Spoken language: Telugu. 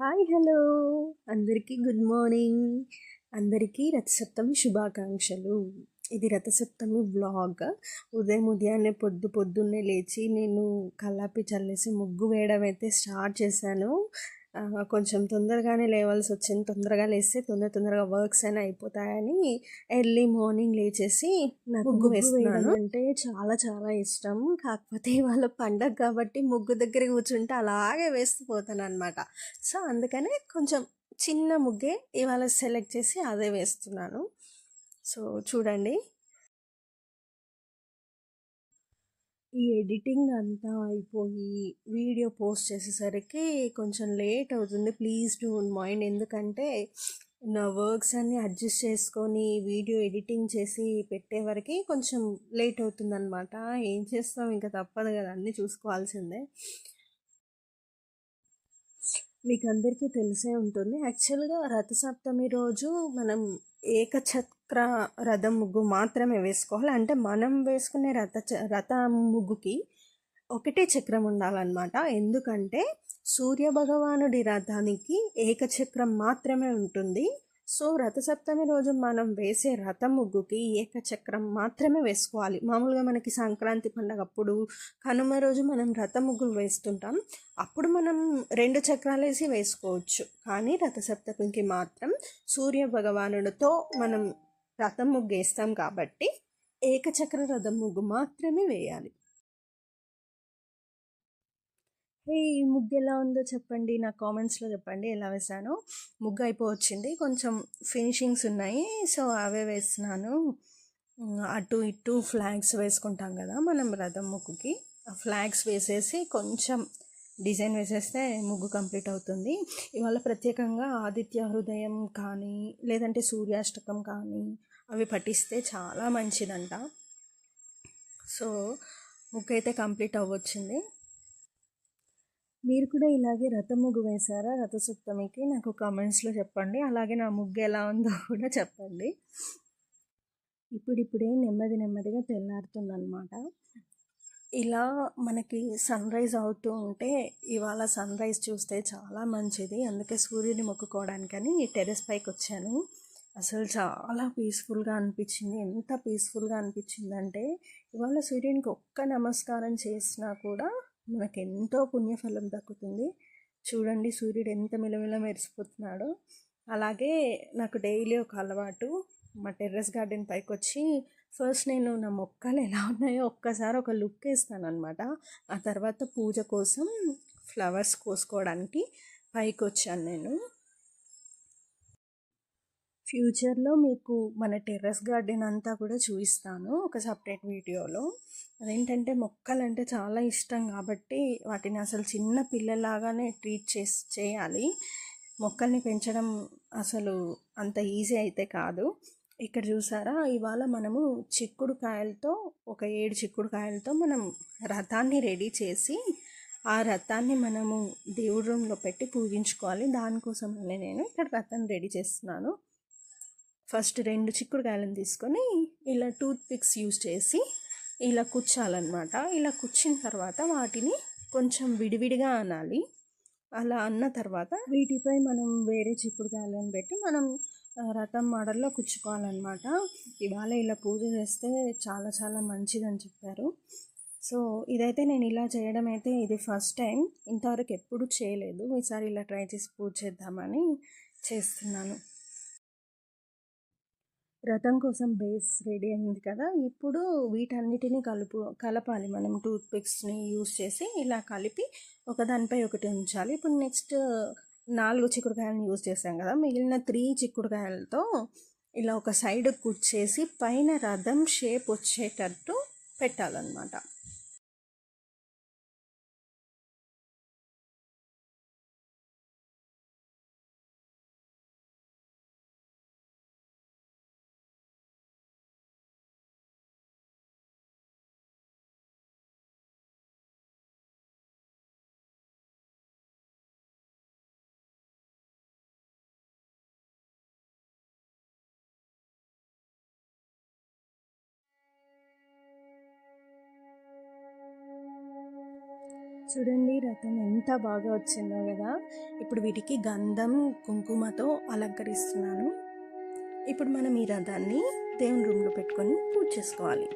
Hi hello. అందరికీ గుడ్ మార్నింగ్. అందరికీ రథసప్తమి శుభాకాంక్షలు. ఇది రథసప్తమి వ్లాగ్. ఉదయం ఉదయాన్నే పొద్దు పొద్దున్నే లేచి నేను కల్లాపి చల్లేసి ముగ్గు వేయడం అయితే స్టార్ట్ చేశాను. కొంచెం తొందరగానే లేవాల్సి వచ్చింది. తొందరగా లేస్తే తొందర తొందరగా వర్క్స్ అయినా అయిపోతాయని ఎర్లీ మార్నింగ్ లేచేసి ముగ్గు వేస్తున్నాను. అంటే చాలా చాలా ఇష్టం. కాకపోతే ఇవాళ పండగ కాబట్టి ముగ్గు దగ్గర కూర్చుంటే అలాగే వేస్తూ పోతాను అనమాట సో అందుకనే కొంచెం చిన్న ముగ్గే ఇవాళ సెలెక్ట్ చేసి అదే వేస్తున్నాను. సో చూడండి. ఈ ఎడిటింగ్ అంతా అయిపోయి వీడియో పోస్ట్ చేసేసరికి కొంచెం లేట్ అవుతుంది. ప్లీజ్ డోంట్ మైండ్ ఎందుకంటే నా వర్క్స్ అన్నీ అడ్జస్ట్ చేసుకొని వీడియో ఎడిటింగ్ చేసి పెట్టే వరకు కొంచెం లేట్ అవుతుంది అనమాట ఏం చేస్తాం? ఇంకా తప్పదు కదా అన్నీ చూసుకోవాల్సిందే. మీకు అందరికీ తెలిసే ఉంటుంది. యాక్చువల్గా రథసప్తమి రోజు మనం ఏకచక్ర రథం ముగ్గు మాత్రమే వేసుకోవాలి. అంటే మనం వేసుకునే రథ చ- రథ ముగ్గుకి ఒకటే చక్రం ఉండాలన్నమాట. ఎందుకంటే సూర్య భగవానుడి రథానికి ఏకచక్రం మాత్రమే ఉంటుంది. సో రథసప్తమి రోజు మనం వేసే రథ ముగ్గుకి ఏకచక్రం మాత్రమే వేసుకోవాలి. మామూలుగా మనకి సంక్రాంతి పండగ అప్పుడు కనుమ రోజు మనం రథం ముగ్గులు వేస్తుంటాం. అప్పుడు మనం రెండు చక్రాలు వేసి వేసుకోవచ్చు. కానీ రథసప్తమికి మాత్రం సూర్య భగవానుడితో మనం రథం ముగ్గు వేస్తాం కాబట్టి ఏకచక్ర రథం ముగ్గు మాత్రమే వేయాలి. హే ఈ ముగ్గు ఎలా ఉందో చెప్పండి. నా కామెంట్స్లో చెప్పండి. ఎలా వేసానో. ముగ్గు అయిపోవచ్చింది. కొంచెం ఫినిషింగ్స్ ఉన్నాయి. సో అవే వేస్తున్నాను. అటు ఇటు ఫ్లాగ్స్ వేసుకుంటాం కదా మనం రథం ముగ్గుకి. ఆ ఫ్లాగ్స్ వేసేసి కొంచెం డిజైన్ వేసేస్తే ముగ్గు కంప్లీట్ అవుతుంది. ఇవాళ ప్రత్యేకంగా ఆదిత్య హృదయం కానీ లేదంటే సూర్యాష్టకం కానీ అవి పఠిస్తే చాలా మంచిదంట. సో ముగ్గు అయితే కంప్లీట్ అవ్వచ్చింది. మీరు కూడా ఇలాగే రథ ముగ్గు వేశారా? రథసప్తమికి నాకు కామెంట్స్లో చెప్పండి. అలాగే నా ముగ్గు ఎలా ఉందో కూడా చెప్పండి. ఇప్పుడిప్పుడే నెమ్మది నెమ్మదిగా తెల్లారుతుందనమాట ఇలా మనకి సన్ రైజ్ అవుతూ ఉంటే ఇవాళ సన్ రైజ్ చూస్తే చాలా మంచిది. అందుకే సూర్యుని మొక్కుకోవడానికని టెర్రస్ పైకి వచ్చాను. అసలు చాలా పీస్ఫుల్గా అనిపించింది. ఎంత పీస్ఫుల్గా అనిపించిందంటే ఇవాళ సూర్యునికి ఒక్క నమస్కారం చేసినా కూడా మనకు ఎంతో పుణ్యఫలం దక్కుతుంది. చూడండి సూర్యుడు ఎంత మిలమిల మెరిసిపోతున్నాడో. అలాగే నాకు డైలీ ఒక అలవాటు. మా టెర్రస్ గార్డెన్ పైకి వచ్చి ఫస్ట్ నేను నా మొక్కలు ఎలా ఉన్నాయో ఒక్కసారి ఒక లుక్ వేస్తాను అనమాట ఆ తర్వాత పూజ కోసం ఫ్లవర్స్ కోసుకోవడానికి పైకి వచ్చాను నేను. ఫ్యూచర్లో మీకు మన టెర్రస్ గార్డెన్ అంతా కూడా చూపిస్తాను ఒక సపరేట్ వీడియోలో. అదేంటంటే మొక్కలు అంటే చాలా ఇష్టం కాబట్టి వాటిని అసలు చిన్న పిల్లలాగానే ట్రీట్ చేసి చేయాలి. మొక్కల్ని పెంచడం అసలు అంత ఈజీ అయితే కాదు. ఇక్కడ చూసారా? ఇవాళ మనము చిక్కుడు కాయలతో ఒక ఏడు చిక్కుడు కాయలతో మనం రథాన్ని రెడీ చేసి ఆ రథాన్ని మనము దేవుడి రూమ్లో పెట్టి పూజించుకోవాలి. దానికోసమనే నేను ఇక్కడ రథాన్ని రెడీ చేస్తున్నాను. ఫస్ట్ రెండు చిక్కుడుకాయలను తీసుకొని ఇలా టూత్ పిక్స్ యూజ్ చేసి ఇలా కుచ్చాలన్నమాట. ఇలా కుచ్చిన తర్వాత వాటిని కొంచెం విడివిడిగా అనాలి. అలా అన్న తర్వాత వీటిపై మనం వేరే చిక్కుడుకాయలను పెట్టి మనం రథం మోడల్లో కుచ్చుకోవాలన్నమాట. ఇవాళ ఇలా పూజ చేస్తే చాలా చాలా మంచిదని చెప్పారు. సో ఇదైతే నేను ఇలా చేయడం అయితే ఇది ఫస్ట్ టైం. ఇంతవరకు ఎప్పుడు చేయలేదు. ఈసారి ఇలా ట్రై చేసి పూజ చేద్దామని చేస్తున్నాను. రథం కోసం బేస్ రెడీ అయింది కదా ఇప్పుడు వీటన్నిటిని కలుపు కలపాలి మనం టూత్ పిక్స్ని యూస్ చేసి ఇలా కలిపి ఒకదానిపై ఒకటి ఉంచాలి. ఇప్పుడు నెక్స్ట్ నాలుగు చిక్కుడుకాయలను యూస్ చేసాం కదా మిగిలిన త్రీ చిక్కుడుకాయలతో ఇలా ఒక సైడ్ కుర్చేసి పైన రథం షేప్ వచ్చేటట్టు పెట్టాలన్నమాట. చూడండి రథం ఎంత బాగా వచ్చిందో కదా. ఇప్పుడు వీటికి గంధం కుంకుమతో అలంకరిస్తున్నాను. ఇప్పుడు మనం ఈ రథాన్ని దేవుని రూమ్లో పెట్టుకొని పూజ చేసుకోవాలి.